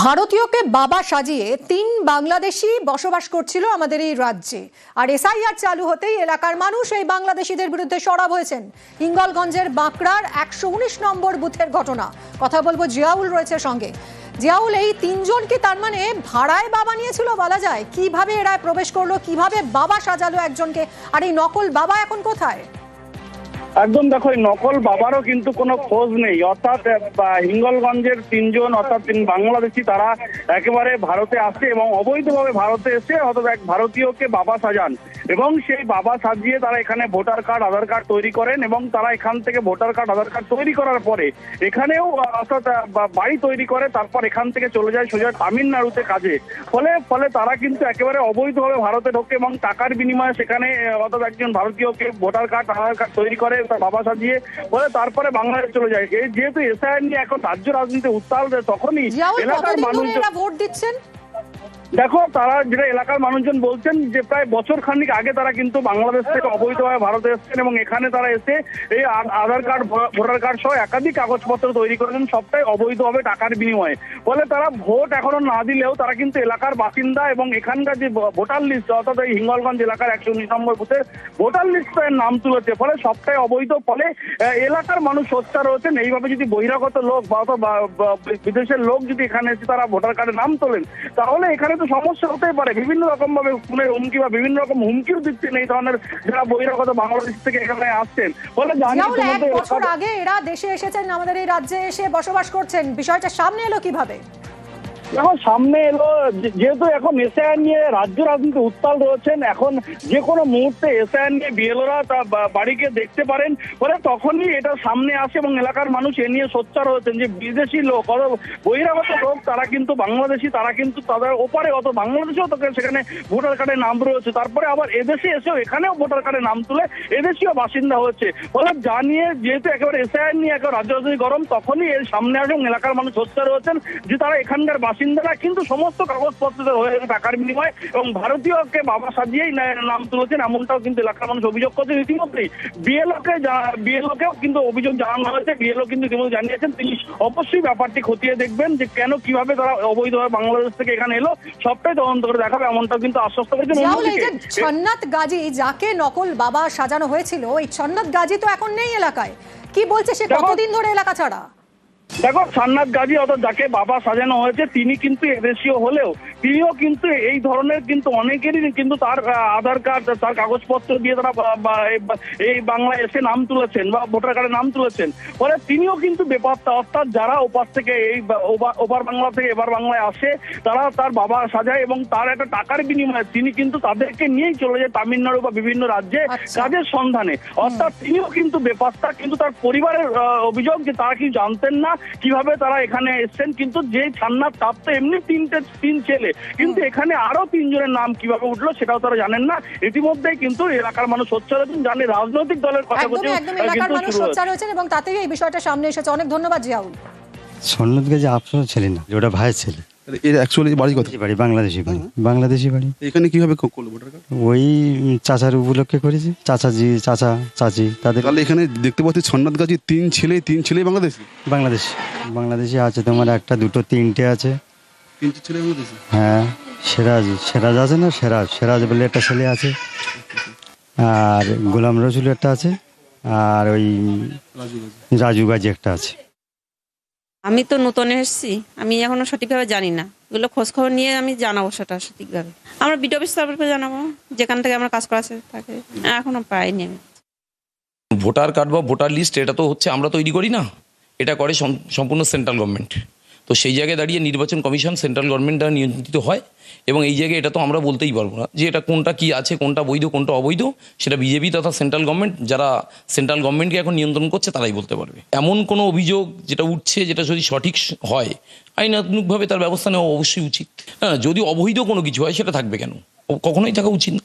ভারতীয়কে বাবা সাজিয়ে তিন বাংলাদেশি বসবাস করছিল আমাদের এই রাজ্যে। আর এসআইআর চালু হতেই এলাকার মানুষ এই বাংলাদেশিদের বিরুদ্ধে সরব হয়েছেন। হিঙ্গলগঞ্জের বাঁকড়ার একশো উনিশ নম্বর বুথের ঘটনা। কথা বলব জিয়াউল রয়েছে সঙ্গে। জিয়াউল, এই তিনজন কি তার মানে ভাড়ায় বাবা নিয়েছিল বলা যায়? কীভাবে এরা প্রবেশ করল? কীভাবে বাবা সাজালো একজনকে? আর এই নকল বাবা এখন কোথায়? একদম দেখো নকল বাবারও কিন্তু কোনো খোঁজ নেই। অর্থাৎ হিঙ্গলগঞ্জের তিনজন, অর্থাৎ তিন বাংলাদেশি তারা একেবারে ভারতে আসে এবং অবৈধভাবে ভারতে এসে অর্থাৎ এক ভারতীয়কে বাবা সাজান। এবং সেই বাবা সাজিয়ে তারা এখানে ভোটার কার্ড, আধার কার্ড তৈরি করেন এবং তারা এখান থেকে ভোটার কার্ড, আধার কার্ড তৈরি করার পরে এখানেও অর্থাৎ বাড়ি তৈরি করে, তারপর এখান থেকে চলে যায় সোজা তামিলনাড়ুতে কাজে। ফলে ফলে তারা কিন্তু একেবারে অবৈধভাবে ভারতে ঢোকে এবং টাকার বিনিময়ে সেখানে অর্থাৎ একজন ভারতীয়কে ভোটার কার্ড, আধার কার্ড তৈরি করে বাবা সাজিয়ে বলে তারপরে বাংলাদেশ চলে যায়। এই যেহেতু এসআইআর নিয়ে এখন রাজ্য রাজনীতি উত্তাল তখনই এলাকার মানুষ ভোট দিচ্ছেন? দেখো, তারা যেটা এলাকার মানুষজন বলছেন যে প্রায় বছর খানিক আগে তারা কিন্তু বাংলাদেশ থেকে অবৈধভাবে ভারতে এসেছেন এবং এখানে তারা এসে এই আধার কার্ড ভোটার কার্ড সহ একাধিক কাগজপত্র তৈরি করেছেন। সবটাই অবৈধভাবে টাকার বিনিময়ে। ফলে তারা ভোট এখনও না দিলেও তারা কিন্তু এলাকার বাসিন্দা এবং এখানকার যে ভোটার লিস্ট, অর্থাৎ এই হিঙ্গলগঞ্জ এলাকার একশো উনিশ নম্বর বুথে ভোটার লিস্টে নাম তুলেছে। ফলে সবটাই অবৈধ। ফলে এলাকার মানুষ সোচ্চার রয়েছেন। এইভাবে যদি বহিরাগত লোক বা- বিদেশের লোক যদি এখানে এসে তারা ভোটার কার্ডে নাম তোলেন, তাহলে এখানে তো সমস্যা হতেই পারে। বিভিন্ন রকম ভাবে খুনের হুমকি বা বিভিন্ন রকম হুমকিও দিচ্ছেন এই ধরনের যারা বহিরাগত বাংলাদেশ থেকে এখানে আসছেন। ফলে জানি এক বছর আগে এরা দেশে এসেছেন আমাদের এই রাজ্যে এসে বসবাস করছেন। বিষয়টা সামনে এলো কীভাবে? এখন সামনে এলো যেহেতু এখন এসআইআর নিয়ে রাজ্য রাজনীতি উত্তাল রয়েছেন, এখন যে কোনো মুহূর্তে এসআইআর নিয়ে বিএলওরা তা বাড়িকে দেখতে পারেন। ফলে তখনই এটা সামনে আসে এবং এলাকার মানুষ এ নিয়ে সোচ্চার হয়েছেন যে বিদেশি লোক অত বহিরাগত লোক, তারা কিন্তু বাংলাদেশি, তারা কিন্তু তাদের ওপারে, অত বাংলাদেশেও তোকে সেখানে ভোটার কার্ডে নাম রয়েছে। তারপরে আবার এদেশে এসেও এখানেও ভোটার কার্ডে নাম তুলে এদেশীয় বাসিন্দা হচ্ছে ফলে জানিয়ে যেহেতু একেবারে এসআইআর নিয়ে একেবারে রাজ্য রাজনীতি গরম, তখনই এর সামনে আসে এবং এলাকার মানুষ সোচ্চার হয়েছেন যে তারা এখানকার বাসিন্দারা কিন্তু সমস্ত কাগজপত্র হয়ে গেছে টাকার বিনিময়ে এবং ভারতীয়কে বাবা সাজিয়েই নাম তুলেছেন এমনটাও কিন্তু এলাকার মানুষ অভিযোগ করছেন। ইতিমধ্যেই বিএলওকে বিএলওকেও কিন্তু অভিযোগ জানানো হয়েছে। বিএলও কিন্তু ইতিমধ্যে জানিয়েছেন তিনি অবশ্যই ব্যাপারটি খতিয়ে দেখবেন যে কেন কীভাবে তারা অবৈধভাবে বাংলাদেশ থেকে এখানে এলো। সবটাই তদন্ত করে দেখাবে এমনটাও কিন্তু আশ্বস্ত করেছেন ছন্নাথ গাজী যাকে নকল বাবা সাজানো হয়েছিল এই ছন্নাথ গাজী তো এখন নেই এলাকায়। কি বলছে সে? কতদিন ধরে এলাকা ছাড়া? দেখো সান্নাথ গাজী অর্থাৎ যাকে বাবা সাজানো হয়েছে তিনি কিন্তু এদেশীয় হলেও তিনিও কিন্তু এই ধরনের কিন্তু অনেকেরই কিন্তু তার আধার কার্ড তার কাগজপত্র দিয়ে তারা এই বাংলায় এসে নাম তুলেছেন বা ভোটার কার্ডে নাম তুলেছেন। ফলে তিনিও কিন্তু বেপাত্তা অর্থাৎ যারা ওপার থেকে এই ওপার বাংলা থেকে এবার বাংলায় আসে তারা তার বাবা সাজায় এবং তার একটা টাকার বিনিময়ে তিনি কিন্তু তাদেরকে নিয়েই চলে যায় তামিলনাড়ু বা বিভিন্ন রাজ্যে আচ্ছা। কাজের সন্ধানে। অর্থাৎ তিনিও কিন্তু বেপাত্তা কিন্তু তার পরিবারের অভিযোগ যে তারা কি জানতেন না কীভাবে তারা এখানে এসছেন কিন্তু যে ছান্নার তাপ তো এমনি তিনটে তিন ছেলে। কিন্তু এখানে আরও তিনজনের নাম কীভাবে উঠল সেটাও তারা জানেন না। ইতিমধ্যেই কিন্তু এলাকার মানুষ সোচ্চার হয়েছেন জানে রাজনৈতিক দলের কথা বলছে এলাকার মানুষ সোচ্চার হয়েছেন এবং তাতেই এই বিষয়টা সামনে এসেছে। অনেক ধন্যবাদ জিয়াউল। সন্ন্যদকে যে আপনার ছেলে না যে ওটা ভাইয়ের ছেলে। এর অ্যাকচুয়ালি বাড়ি কথা বাড়ি বাংলাদেশি বাড়ি। বাংলাদেশি বাড়ি। এখানে কীভাবে ক- করল ভোটার কার্ড ওই চাচার উপলক্ষে করেছে। চাচাজি চাচা চাচি তাদের তাহলে এখানে দেখতে পাচ্ছি ছন্নাথ গাছি তিন ছেলে তিন ছেলে বাংলাদেশি? বাংলাদেশ। বাংলাদেশি আছে তোমার একটা দুটো তিনটে আছে। তিনটে ছেলে বাংলাদেশি? হ্যাঁ সিরাজ সিরাজ আছে না? সিরাজ সিরাজ বলে একটা ছেলে আছে। আর গোলাম রসুল একটা আছে। আর ওই রাজু গাজী একটা আছে। আমি তো নতুন এসেছি, আমি এখনও সঠিকভাবে জানি না। এগুলো খোঁজ খবর নিয়ে আমি জানাব সেটা সঠিকভাবে। আমরা বিডিও অফিস তরফে জানাব, যেখান থেকে আমার কাজ করা থাকে এখনও পাইনি আমি। ভোটার কার্ড বা ভোটার লিস্ট, এটা তো হচ্ছে আমরা তৈরি করি না। এটা করে সম্পূর্ণ সেন্ট্রাল গভর্নমেন্ট। তো সেই জায়গায় দাঁড়িয়ে নির্বাচন কমিশন সেন্ট্রাল গভর্নমেন্ট দ্বারা নিয়ন্ত্রিত হয় এবং এই জায়গায় এটা তো আমরা বলতেই পারব না যে এটা কোনটা কি আছে কোনটা বৈধ কোনটা অবৈধ সেটা বিজেপি তথা সেন্ট্রাল গভর্নমেন্ট যারা সেন্ট্রাল গভর্নমেন্টকে এখন নিয়ন্ত্রণ করছে তারাই বলতে পারবে। এমন কোনো অভিযোগ যেটা উঠছে যেটা যদি সঠিক হয় আইনাত্মকভাবে তার ব্যবস্থা নেওয়া অবশ্যই উচিত। না, যদি অবৈধ কোনো কিছু হয় সেটা থাকবে কেন? কখনোই থাকা উচিত না।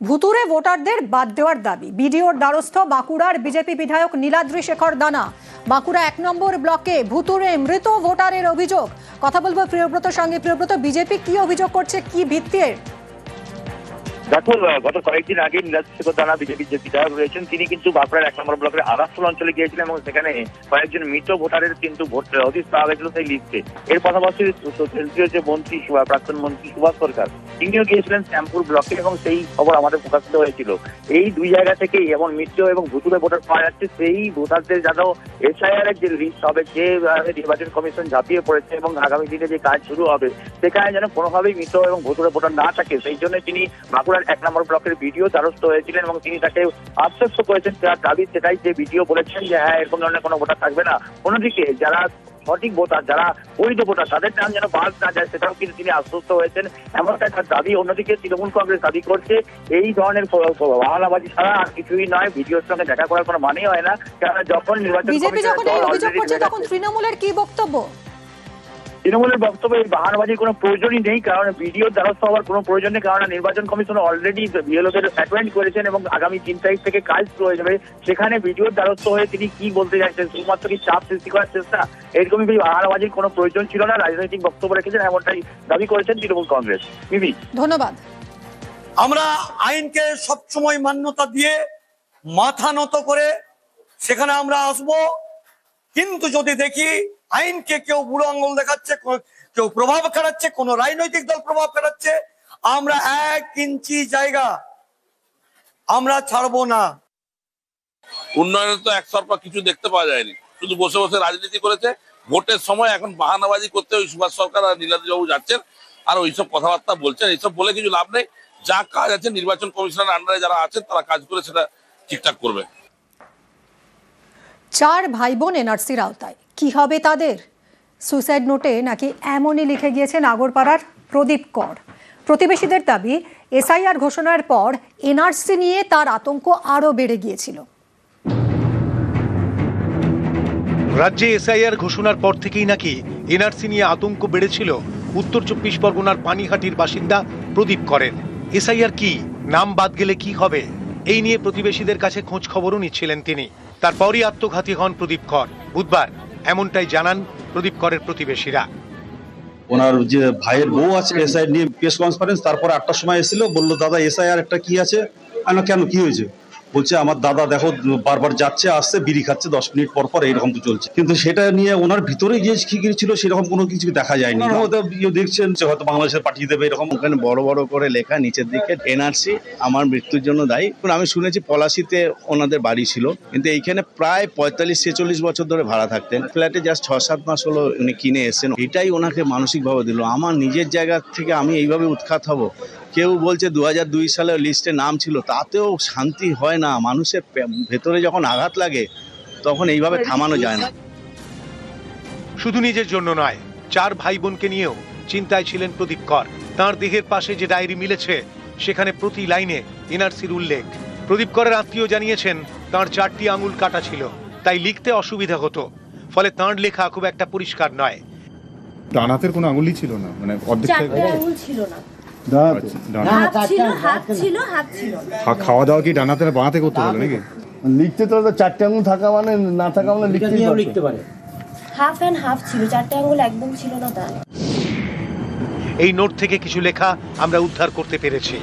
ভুতুরে ভোটারদের বাদ দেওয়ার দাবি। বিডিওর দ্বারস্থ বাঁকুড়ার বিজেপি বিধায়ক নীলাদ্রি শেখর দানা। বাঁকুড়া এক নম্বর ব্লকে ভুতুরে মৃত ভোটারের অভিযোগ। কথা বলব প্রিয়ব্রত সঙ্গে। প্রিয়ব্রত, বিজেপি কি অভিযোগ করছে? কি ভিত্তির? দেখো গত কয়েকদিন আগে নীলাজ শেখর দানা বিজেপির যে বিধায়ক রয়েছেন, তিনি কিন্তু বাঁকুড়ার এক নম্বর ব্লকের আরাসুল অঞ্চলে গিয়েছিলেন এবং সেখানে কয়েকজন মৃত ভোটারের কিন্তু ভোট অধিক পাওয়া গেছিল সেই লিস্টে। এর পাশাপাশি কেন্দ্রীয় যে মন্ত্রী প্রাক্তন মন্ত্রী সুভাষ সরকার, তিনিও গিয়েছিলেন শ্যামপুর ব্লকে এবং সেই খবর আমাদের প্রকাশিত হয়েছিল। এই দুই জায়গা থেকেই এবং মৃত এবং ভুতুরে ভোটার পাওয়া যাচ্ছে, সেই ভোটারদের যেন এসআইআর এর যে লিস্ট হবে, যে নির্বাচন কমিশন ঝাঁপিয়ে পড়েছে এবং আগামী দিনে যে কাজ শুরু হবে, সেখানে যেন কোনোভাবেই মৃত এবং ভুতুরে ভোটার না থাকে, সেই জন্য তিনি বাঁকুড়ার এক নম্বর ব্লকের ভিডিও দ্বারস্থ হয়েছিলেন এবং তিনি তাকে আশ্বস্ত করেছেন তার দাবি সেটাই যে ভিডিও বলেছেন যে হ্যাঁ এরকম ধরনের কোনো ভোটার থাকবে না। অন্যদিকে যারা সঠিক ভোটার যারা বৈধ ভোটার তাদের নাম যেন বাদ না যায় সেটাও কিন্তু তিনি আশ্বস্ত হয়েছেন। এমনটা তার দাবি। অন্যদিকে তৃণমূল কংগ্রেস দাবি করছে এই ধরনের বাহানাবাজি ছাড়া আর কিছুই নয়। ভিডিওর সঙ্গে দেখা করার কোনো মানেই হয় না। কেননা যখন নির্বাচন বিজেপি যখন অভিযোগ করছে তখন তৃণমূলের কি বক্তব্য? তৃণমূলের বক্তব্য এই বাহানবাজির কোনো প্রয়োজনই নেই কারণ ভিডিও দ্বারস্থ হওয়ার কোনো প্রয়োজন নেই কারণ নির্বাচন কমিশন অলরেডি বিএলওদের অ্যাপয়েন্ট করেছেন এবং আগামী তিন তারিখ থেকে কাজ শুরু হয়ে যাবে। সেখানে ভিডিওর দ্বারস্থ হয়ে তিনি কি বলতে চাইছেন? শুধুমাত্র কি চাপ সৃষ্টি করার চেষ্টা? এরকমই এই বাহানবাজির কোনো প্রয়োজন ছিল না রাজনৈতিক বক্তব্য রেখেছেন এমনটাই দাবি করেছেন তৃণমূল কংগ্রেস। মিমি। ধন্যবাদ। আমরা আইনকে সবসময় মান্যতা দিয়ে মাথা নত করে সেখানে আমরা আসব কিন্তু যদি দেখি আইনকে কেউ বুড়ো আঙ্গুল দেখাচ্ছে কেউ প্রভাব খাটাচ্ছে কোন রাজনৈতিক দল প্রভাব খাটাচ্ছে। আমরা এক ইঞ্চি জায়গা। আমরা ছাড়বো না। উন্নয়নের তো একতরফা কিছু দেখতে পাওয়া যায়নি। শুধু বসে বসে রাজনীতি করেছে। ভোটের সময় এখন বাহানাবাজি করতে ওই সুভাষ সরকার আর নীলাদ্রিবাবু যাচ্ছেন আর ওইসব কথাবার্তা বলছেন। এইসব বলে কিছু লাভ নেই। যা কাজ আছে নির্বাচন কমিশনের আন্ডারে যারা আছেন তারা কাজ করে সেটা ঠিকঠাক করবে। চার ভাই বোন এনআরসির আওতায়। কি হবে তাদের? সুইসাইড নোটে নাকি এমনই লিখে গিয়েছে আগরপাড়ার প্রদীপ কর। প্রতিবেশীদের দাবি, এসআইআর ঘোষণার পর এনআরসি নিয়ে তার আতঙ্ক আরও বেড়ে গিয়েছিল। রাজ্যে এসআইআর ঘোষণার পর থেকেই নাকি এনআরসি নিয়ে আতঙ্ক বেড়েছিল উত্তর চব্বিশ পরগনার পানিহাটির বাসিন্দা প্রদীপ করেন এসআইআর কি? নাম বাদ গেলে কি হবে? এই নিয়ে প্রতিবেশীদের কাছে খোঁজ খবরও নিচ্ছিলেন তিনি। তারপরই আত্মঘাতী হন প্রদীপ কর। বুধবার এমনটাই জানান প্রদীপ করের প্রতিবেশীরা। ওনার যে ভাইয়ের বউ আছে, এসআই নিয়ে প্রেস কনফারেন্স তারপর আটটার সময় এসেছিল, বলল, দাদা এসআই আর একটা কি আছে? কেন? কি হয়েছে? বলছে আমার দাদা দেখো বারবার যাচ্ছে আসছে বিড়ি খাচ্ছে দশ মিনিট পর পর এইরকম তো চলছে। কিন্তু সেটা নিয়ে ওনার ভিতরে যে কি ছিল সেরকম কোনো কিছু দেখা যায়নি। দেখছেন যে হয়তো বাংলাদেশে পাঠিয়ে দেবে এরকম। ওখানে বড় বড় করে লেখা নিচের দিকে এনআরসি আমার মৃত্যুর জন্য দায়ী। আমি শুনেছি পলাশিতে ওনাদের বাড়ি ছিল কিন্তু এইখানে প্রায় পঁয়তাল্লিশ ছেচল্লিশ বছর ধরে ভাড়া থাকতেন। ফ্ল্যাটে জাস্ট ছ সাত মাস হলো উনি কিনে এসেছেন। এটাই ওনাকে মানসিকভাবে দিল। আমার নিজের জায়গা থেকে আমি এইভাবে উৎখাত হব। কেউ বলছে দু দুই সালে লিস্টে নাম ছিল তাতেও শান্তি হয় না মানুষের ভেতরে যখন আঘাত লাগে তখন এইভাবে থামানো যায় না। শুধু নিজের জন্য নয় চার ভাই বোনকে নিয়েও চিন্তায় ছিলেন প্রদীপ কর। তাঁর দেহের পাশে যে ডায়েরি মিলেছে সেখানে প্রতি লাইনে এনআরসির উল্লেখ। প্রদীপ করের আত্মীয় জানিয়েছেন তাঁর চারটি আঙুল কাটা ছিল তাই লিখতে অসুবিধা হতো। ফলে তাঁর লেখা খুব একটা পরিষ্কার নয়। ডান হাতের কোনো আঙুলই ছিল না মানে অর্ধেক আঙুল ছিল না। আচ্ছা, খাওয়া দাওয়া কি ডান হাতে না বাঁ হাতে করতে বলে নাকি? লিখতে তো চারটে আঙুল থাকা মানে না থাকা মানে লিখতে পারে। হাফ অ্যান্ড হাফ ছিল চারটে আঙুল একদম ছিল না তা না। এই নোট থেকে কিছু লেখা আমরা উদ্ধার করতে পেরেছি।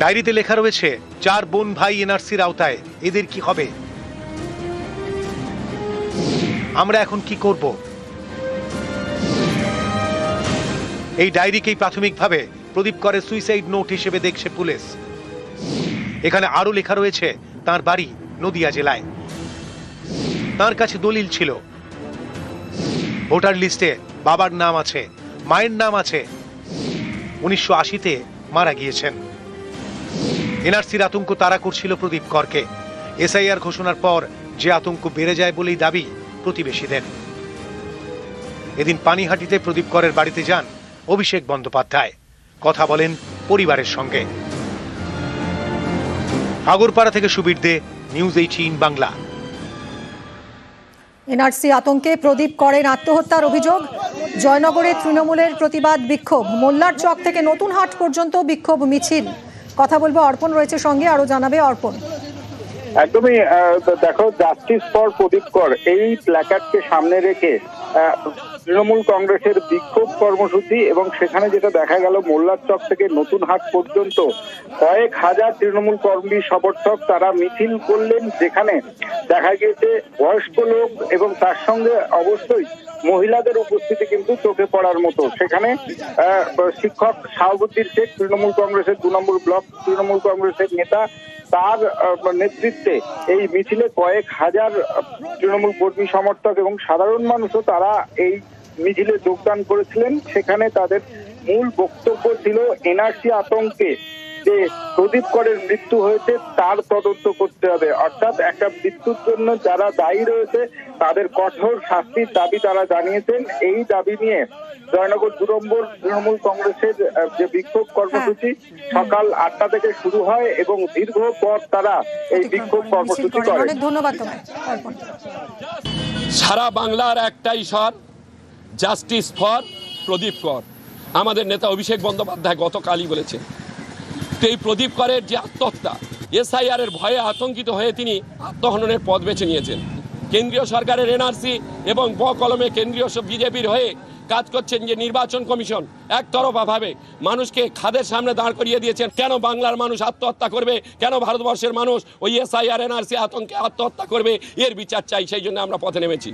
ডায়েরিতে লেখা রয়েছে চার বোন ভাই এনআরসির আওতায় এদের কি হবে? আমরা এখন কি করব? এই ডায়েরিকেই প্রাথমিকভাবে প্রদীপ করে সুইসাইড নোট হিসেবে দেখছে পুলিশ। এখানে আরও লেখা রয়েছে, তার বাড়ি নদিয়া জেলায়। তার কাছে দলিল ছিল। ভোটার লিস্টে বাবার নাম আছে, মায়ের নাম আছে। উনিশশো আশিতে মারা গিয়েছেন। এনআরসির আতঙ্ক তারা করছিল প্রদীপ করকে। এসআইআর ঘোষণার পর যে আতঙ্ক বেড়ে যায় বলেই দাবি প্রতিবেশীদের। এদিন পানিহাটিতে প্রদীপ করের বাড়িতে যান অভিষেক বন্দ্যোপাধ্যায়। কথা বলেন পরিবারের সঙ্গে। আগরপাড়া থেকে Subir Dey news eighteen Bangla. NRC আতঙ্কে প্রদীপ করেন আত্মহত্যার অভিযোগ। জয়নগরে তৃণমূলের প্রতিবাদ বিক্ষোভ। মোল্লার চক থেকে নতুন হাট পর্যন্ত বিক্ষোভ মিছিল। কথা বলব অর্পণ রয়েছে সঙ্গে আরও জানাবে অর্পণ। একদমই আহ, দেখো জাস্টিস ফর প্রদীপ কর এই প্ল্যাকার্ডকে সামনে রেখে আহ, তৃণমূল কংগ্রেসের বিক্ষোভ কর্মসূচি এবং সেখানে যেটা দেখা গেল মোল্লার চক থেকে নতুন হাট পর্যন্ত কয়েক হাজার তৃণমূল কর্মী সমর্থক তারা মিছিল করলেন, যেখানে দেখা গিয়েছে বয়স্ক লোক এবং তার সঙ্গে অবশ্যই মহিলাদের উপস্থিতি কিন্তু চোখে পড়ার মতো। সেখানে শিক্ষক শাহাবুদ্দিন শেখ, তৃণমূল কংগ্রেসের দু নম্বর ব্লক তৃণমূল কংগ্রেসের নেতা, তার নেতৃত্বে এই মিছিলে কয়েক হাজার তৃণমূল কর্মী সমর্থক এবং সাধারণ মানুষও তারা এই মিছিলে যোগদান করেছিলেন সেখানে তাদের মূল বক্তব্য ছিল এনআরসি আতঙ্কে যে প্রদীপ করের মৃত্যু হয়েছে তার তদন্ত করতে হবে। অর্থাৎ একটা মৃত্যুর জন্য যারা দায়ী রয়েছে তাদের কঠোর শাস্তির দাবি তারা জানিয়েছেন। এই দাবি নিয়ে জয়নগর দু নম্বর তৃণমূল কংগ্রেসের যে বিক্ষোভ কর্মসূচি সকাল আটটা থেকে শুরু হয় এবং দীর্ঘ পর তারা এই বিক্ষোভ মিছিল কর্মসূচি করে। ধন্যবাদ সারা বাংলার একটাই স্বর জাস্টিস ফর প্রদীপ কর আমাদের নেতা অভিষেক বন্দ্যোপাধ্যায় গতকালই বলেছেন তো এই প্রদীপ করের যে আত্মহত্যা, এসআইআর এর ভয়ে আতঙ্কিত হয়ে তিনি আত্মহননের পথ বেছে নিয়েছেন। কেন্দ্রীয় সরকারের এনআরসি এবং ব কলমে কেন্দ্রীয় বিজেপির হয়ে কাজ করছেন যে নির্বাচন কমিশন একতরফাভাবে মানুষকে খাদের সামনে দাঁড় করিয়ে দিয়েছেন। কেন বাংলার মানুষ আত্মহত্যা করবে? কেন ভারতবর্ষের মানুষ ওই এসআইআর এনআরসি আতঙ্কে আত্মহত্যা করবে? এর বিচার চাই, সেই জন্য আমরা পথে নেমেছি।